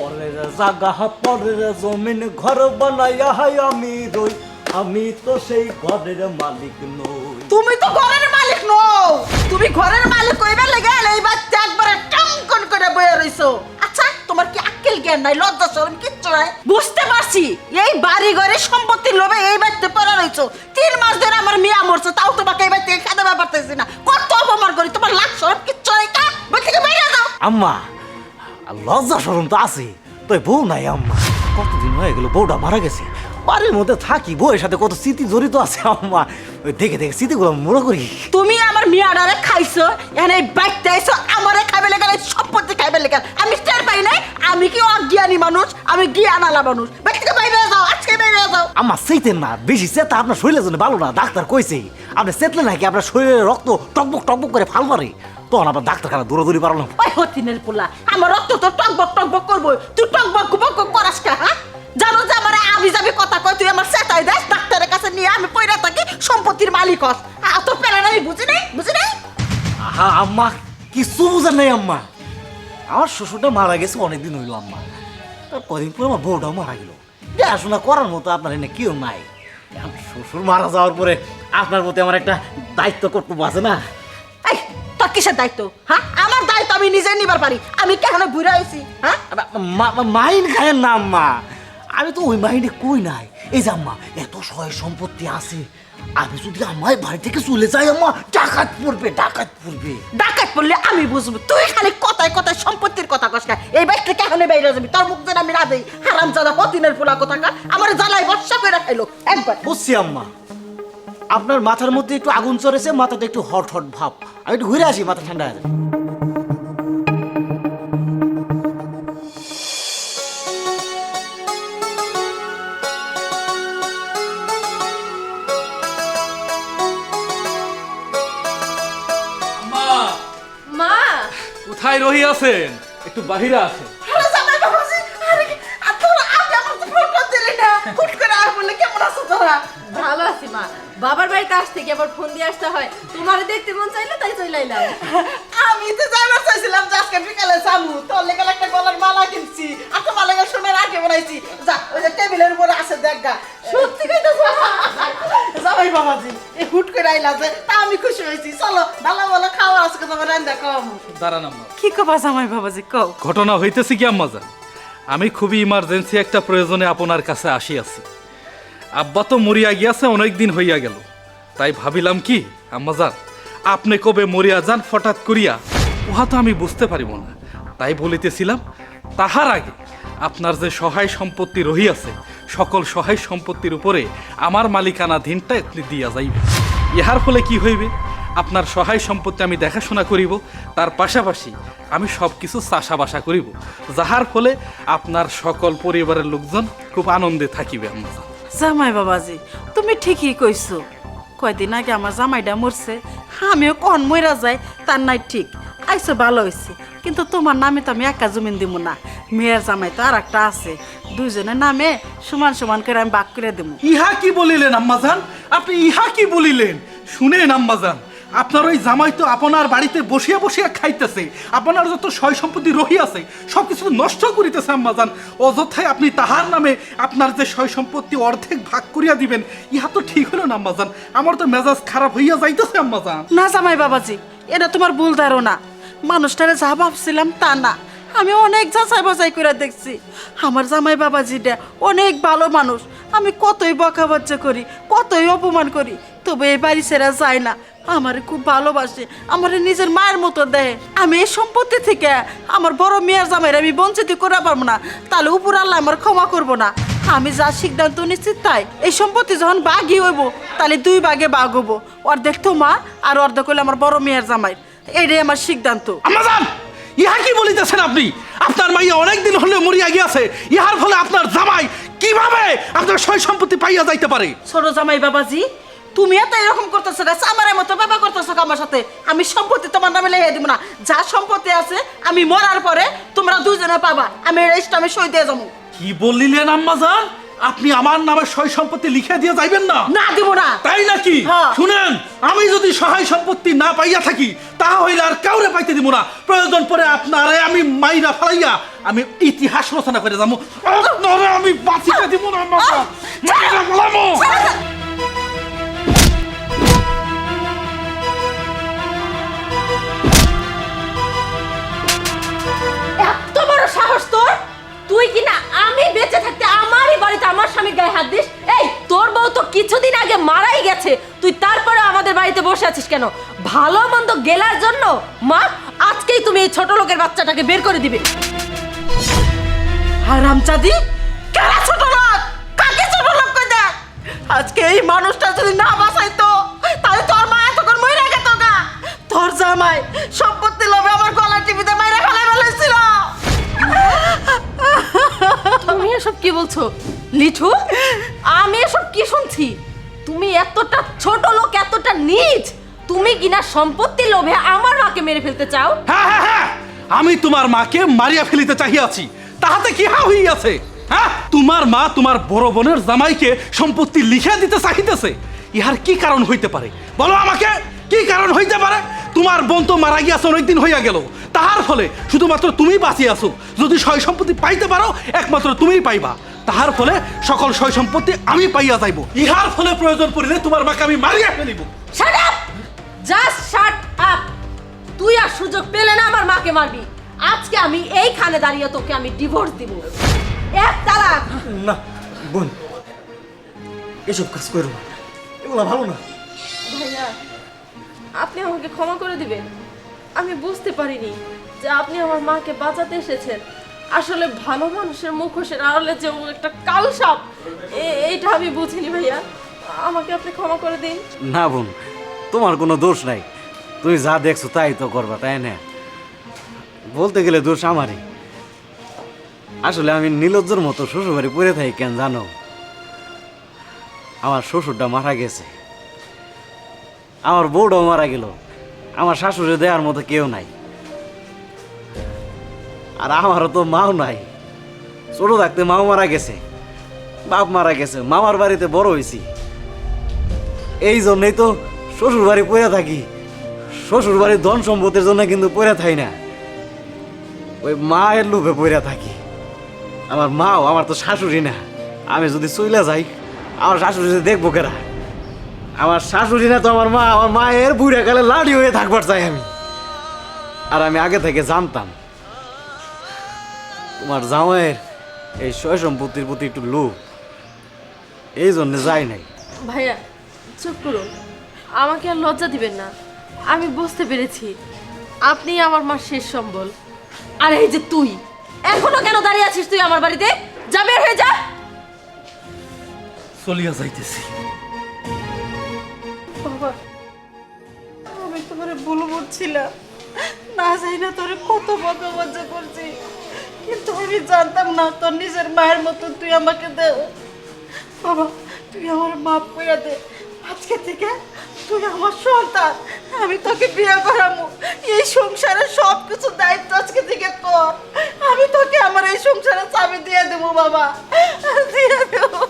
পরের জাগা পরের জমিন ঘর বানাইয়া হাই আমি রই। আমি তো সেই ঘরের মালিক নই। তুমি তো ঘরের মালিক নও। তুমি ঘরের মালিক কইবে লাগে এই বাচ্চা একবারে টঙ্কন করে বয়ে রইছো। আচ্ছা তোমার কি আক্কেল জ্ঞান নাই লজ্জা শরম কিচ্ছু নাই? বুঝতে পারছি এই বাড়ি ঘরে সম্পত্তির লোভে এই বাড়িতে পড়ে রইছো। তিন মাস ধরে আমার মিয়া মরছে তাও তোমাকে এই বাড়িতে খেতে পারতেছি না। কত অপমান করি তোমার লাখ শরম কিচ্ছু নাই। কা বাড়ি থেকে বাইরে যাও। আম্মা লজ্জা সরম তো আছে তো বউ নাই আম্মা। কতদিন হয়ে গেল বউটা মারা গেছে। বাড়ির মধ্যে থাকি, বউয়ের সাথে কত স্মৃতি জড়িত আছে আম্মা। ওই দেখে দেখে স্মৃতিগুলো মনে করি। তুমি আমার মিয়াডারে খাইছো এখানে বাইকটা আইছো, আমারে খাইবে লেগে সম্পত্তি খাইবে লেগে আমি স্টার পাই নাই, আমি কি অজ্ঞানী মানুষ, আমি জ্ঞান আলা মানুষ। ব্যক্তিগত বাইরে যাও, আজকে বাইরে আম্মা সেইতেন না। বেশি চেতা আপনার শরীরের জন্য ভালো না ডাক্তার কইছে। আপনি চেতলে নাকি আপনার শরীরে রক্ত টকবক টকবক করে ফাল মারে। তখন আপনার ডাক্তারখানা দৌড়াদৌড়ি পারলাম ওই হতিনের পোলা আমার রক্ত তো টকবক টকবক করব তুই টকবক বক করাস কা হ্যাঁ? জানো যে আমার আবি যাবি কথা কয় তুই আমার সেটাই দেখ ডাক্তারের কাছে নিয়ে আমি পয়রা থাকি সম্পত্তির মালিক হস। তোর প্যারা আমি বুঝি নাই? বুঝি নাই? আহা আম্মা কিছু বুঝেন নাই আম্মা। আমার শ্বশুরটা মারা গেছে অনেকদিন হইল আম্মা। তার কদিন পরে আমার বউটাও মারা গেল। দেখাশোনা করার মতো আপনার এনে কেউ নাই। এখন শ্বশুর মারা যাওয়ার পরে আপনার প্রতি আমার একটা দায়িত্ব কর্তব্য আছে না? এই তোর কিসের দায়িত্ব? হ্যাঁ? আমার দায়িত্ব আমি নিজে নিবার পারি। আমি কেন ঘুরে আইছি হ্যাঁ? মা- মা- মাইন খায়ের না আম্মা। আমি তো ওই মাইনে কই নাই? এই যে আম্মা এত সয় সম্পত্তি আছে। আমি যদি আমার বাড়ি থেকে চলে যাই আম্মা ডাকাত পড়বে ডাকাত পড়বে। ডাকাত পড়লে আমি বুঝব। তুই খালি কথায় কথায় সম্পত্তির কথা কস না। এই বাইকটা কেন বাইরে যাবি। তোর মুখ যেন আমি না দেই হারাম জাদা হতিনের ফুলা কথা কা আমার জ্বালাই বর্ষা করে খাইলো একবার। বুঝছি আম্মা। আপনার মাথার মধ্যে একটু আগুন চড়েছে মাথাটা একটু হট হট ভাব। আমি একটু ঘুরে আসি মাথা ঠান্ডা হয়ে আর আছেন একটু বাহিরে আছে ভালো আছি মা। বাবার বাড়িতে আসতে কি আবার ফোন দিয়ে আসতে হয়? তোমার দেখতে মন চাইলে তাই চলে আইলাম আমি তো জানার চাইছিলাম যে আজকে বিকালে যাব তোর লেগে একটা গলার মালা কিনছি। আর তো মালা সোনার আগে বানাইছি। যা ওই যে টেবিলের উপরে আছে দেখ গা। সত্যি কইতেছ? জামাই বাবাজি এই হুট করে আইলা যে তা আমি খুশি হয়েছি। চলো ভালো ভালো খাওয়া আজকে তোমার রান্না কম। দাঁড়ান আম্মা। কি কবা জামাই বাবাজি কও। ঘটনা হইতেছে কি আম্মা জান? আমি খুবই ইমার্জেন্সি একটা প্রয়োজনে আপনার কাছে আসিয়াছি। আব্বা তো মরিয়া গিয়াছে, অনেক দিন হইয়া গেল। তাই ভাবিলাম কি, আম্মা জান আপনি কবে মরিয়া যান হঠাৎ করিয়া, উহা তো আমি বুঝতে পারিব না। তাই বলিতেছিলাম, তাহার আগে আপনার যে সহায় সম্পত্তি রহিয়াছে, সকল সহায় সম্পত্তির উপরে আমার মালিকানাধীনটা আপনি দিয়া যাইবে। ইহার ফলে কি হইবে? আপনার সহায় সম্পত্তি আমি দেখাশোনা করিব, তার পাশাপাশি আমি সব কিছু চাষাবাসা করিব, যাহার ফলে আপনার সকল পরিবারের লোকজন খুব আনন্দে থাকিবে আমরা জামাই বাবাজি, তুমি ঠিকই কইছো। কয়দিন আগে আমার জামাইটা মরছে, আমিও কন মরা যাই, তার নাই ঠিক। আইসো ভালো হয়েছে কিন্তু তোমার নামে তো আমি একা জমিন দিব না। মেয়ের জামাই তো আর একটা আছে, দুইজনের নামে সমান সমান করে আমি বাক করে দেবো ইহা কি বলিলেন, আম্মাজান? আপনি ইহা কি বলিলেন? শুনেন, আম্মাজান। আপনার ওই জামাই তো আপনার বাড়িতে বসিয়া বসিয়া খাইতেছে। আপনার যত সয় সম্পত্তি রহিয়াছে সব কিছু নষ্ট করিতেছে আম্মাজান। অযথায় আপনি তাহার নামে আপনার যে সয় সম্পত্তি অর্ধেক ভাগ করিয়া দিবেন, ইহা তো ঠিক হলো না আম্মাজান। আমার তো মেজাজ খারাপ হইয়া যাইতেছে আম্মাজান। না জামাই বাবাজি, এটা তোমার ভুল ধারণা। মানুষটারে যা ভাবছিলাম তা না। আমি অনেক যাচাই বাছাই করে দেখছি। আমার জামাই বাবাজিটা অনেক ভালো মানুষ। আমি কতই বকাবাজ্য করি, কতই অপমান করি। তবে এই বাড়ি ছেড়া যায় না। আমার খুব ভালোবাসে আমার নিজের মায়ের মতো দেয়। আমি এই সম্পত্তি থেকে আমার বড় মেয়ের জামাইয়ের আমি বঞ্চিত করে পারব না। তাহলে উপর আল্লাহ আমার ক্ষমা করব না। আমি যা সিদ্ধান্ত নিচ্ছি তাই। এই সম্পত্তি যখন বাঘই হইব তাহলে দুই ভাগে বাঘ হব অর্ধেক তোমার আর অর্ধেক হইলে আমার বড় মেয়ের জামাই এটাই আমার সিদ্ধান্ত। ইহা কি বলিতেছেন আপনি? আপনার মাইয়া অনেকদিন হলে মরিয়া গিয়াছে। ইহার ফলে আপনার জামাই কীভাবে আপনার সয় সম্পত্তি পাইয়া যাইতে পারে? ছোট জামাই বাবাজি তুমি এত এরকম করতেছো গাছ আমার মতো বাবা করতেছো আমার সাথে? আমি সম্পত্তি তোমার নামে লেগে দিব না। যা সম্পত্তি আছে আমি মরার পরে তোমরা দুজনে পাবা। আমি রেজিস্টার আমি সই দিয়ে যাব। কি বলিলেন আম্মাজান? আপনি আমার নামে সয় সম্পত্তি লিখে দিয়ে যাইবেন না? না দিব না। তাই নাকি? হ্যাঁ। শুনেন আমি যদি সহায় সম্পত্তি না পাইয়া থাকি তা হইলে আর কাউরে পাইতে দিব না। প্রয়োজন পরে আপনারে আমি মাইরা ফালাইয়া আমি ইতিহাস রচনা করে যাব। আমি বাঁচিতে দিব না মামা মাইরা ফালামো। তুই কি না আমি বেঁচে থাকতে আমারই বাড়িতে আমার স্বামীর গায়ে হাত দিস? এই, তোর বউ তো কিছুদিন আগে মারাই গেছে। তুই তারপরে আমাদের বাড়িতে বসে আছিস কেন? ভালো মন্দ গেলার জন্য, মা, আজকেই তুমি এই ছোট লোকের বাচ্চাটাকে বের করে দিবে। হারামচাদি কারা ছোট লোক? কাকে ছোট লোক কই দেখ আজকে এই মানুষটা যদি না বাঁচাইতো, তাহলে তোর মা এতক্ষণ মরে গেত গা। তোর জামাই সম্পত্তি লোভে আমার গলা টিভিতে মাইরা তুমি এসব কি বলছো? লিঠু, আমি এসব কি শুনছি? তুমি এতটা ছোট লোক, এতটা নিচ তুমি কিনা সম্পত্তি লোভে আমার মাকে মেরে ফেলতে চাও? হ্যাঁ হ্যাঁ হ্যাঁ। আমি তোমার মাকে মারিয়া ফেলিতে চাহিয়াছি। তাহাতে কি হা হইয়াছে হ্যাঁ? তোমার মা তোমার বড় বোনের জামাইকে সম্পত্তি লিখে দিতে চাহিতেছে। ইহার কি কারণ হইতে পারে? বলো আমাকে, কি কারণ হইতে পারে? তোমার বোন তো মারা গিয়াছে অনেকদিন হইয়া গেল। তাহার ফলে শুধুমাত্র তুমি বাঁচিয়ে আছো। যদি সয় সম্পত্তি পাইতে পারো একমাত্র তুমিই পাইবা। তাহার ফলে সকল সয় সম্পত্তি আমি পাইয়া যাইব। ইহার ফলে প্রয়োজন পড়িলে তোমার মাকে আমি মারিয়া ফেলিব। Shut up just shut up তুই আর সুযোগ পেলে না আমার মাকে মারবি। আজকে আমি এই এইখানে দাঁড়িয়ে তোকে আমি ডিভোর্স দিব। এক তালাক! না বোন এসব কাজ করো না। এগুলো ভালো না। আপনি আমাকে ক্ষমা করে দিবেন। আমি বুঝতে পারিনি যে আপনি আমার মাকে বাঁচাতে এসেছেন। আসলে ভালো মানুষের মুখোশের আড়ালে যে একটা কাল সাপ এইটা আমি বুঝিনি ভাইয়া। আমাকে আপনি ক্ষমা করে দিন। না বোন, তোমার কোনো দোষ নাই। তুমি যা দেখছ তাই তো করবা, তাই না? বলতে গেলে দোষ আমারই। আসলে আমি নীলজ্জর মতো শ্বশুরবাড়ি পড়ে থাকি কেন জানো? আমার শ্বশুরটা মারা গেছে। আমার বউটাও মারা গেল। আমার শাশুড়ি দেওয়ার মতো কেউ নাই। আর আমারও তো মাও নাই। ছোট থাকতে মাও মারা গেছে, বাপ মারা গেছে, মামার বাড়িতে বড় হয়েছি। এই জন্যই তো শ্বশুর বাড়ি পড়ে থাকি। শ্বশুর বাড়ির ধন সম্পত্তির জন্য কিন্তু পড়ে থাই না। ওই মায়ের লোভে পড়ে থাকি। আমার মাও, আমার তো শাশুড়ি না। আমি যদি চইলা যাই, আমার শাশুড়ি দেখব কেরা আমার শাশুড়ি না তো আমার মা আমার মায়ের বুড়া কালে লাড়ি হয়ে থাকবার চাই আমি। আর আমি আগে থেকে জানতাম তোমার জামাইয়ের এই সয় সম্পত্তির প্রতি একটু লোভ। এই জন্য যাই নাই। ভাইয়া চুপ করুন। আমাকে আর লজ্জা দিবেন না। আমি বুঝতে পেরেছি। আপনি আমার মার শেষ সম্বল। আর এই যে তুই এখনও কেন দাঁড়িয়ে আছিস তুই আমার বাড়িতে? যা বের হয়ে যা। চলিয়া যাইতেছি। বাবা, আমি তোমারে ভুল বলছিলাম না জানি না তোরে কত বকা করছি, কিন্তু আমি জানতাম না তোর নিজের মায়ের মতো তুই আমাকে দে। বাবা, তুই আমার মাপ করে দে। আজকে থেকে তুই আমার সন্তান, আমি তোকে বিয়ে করামু। এই সংসারের সব কিছু দায়িত্ব আজকে থেকে তোর। আমি তোকে আমার এই সংসারের চাবি দিয়ে দেবো, বাবা। দিয়ে দেবো।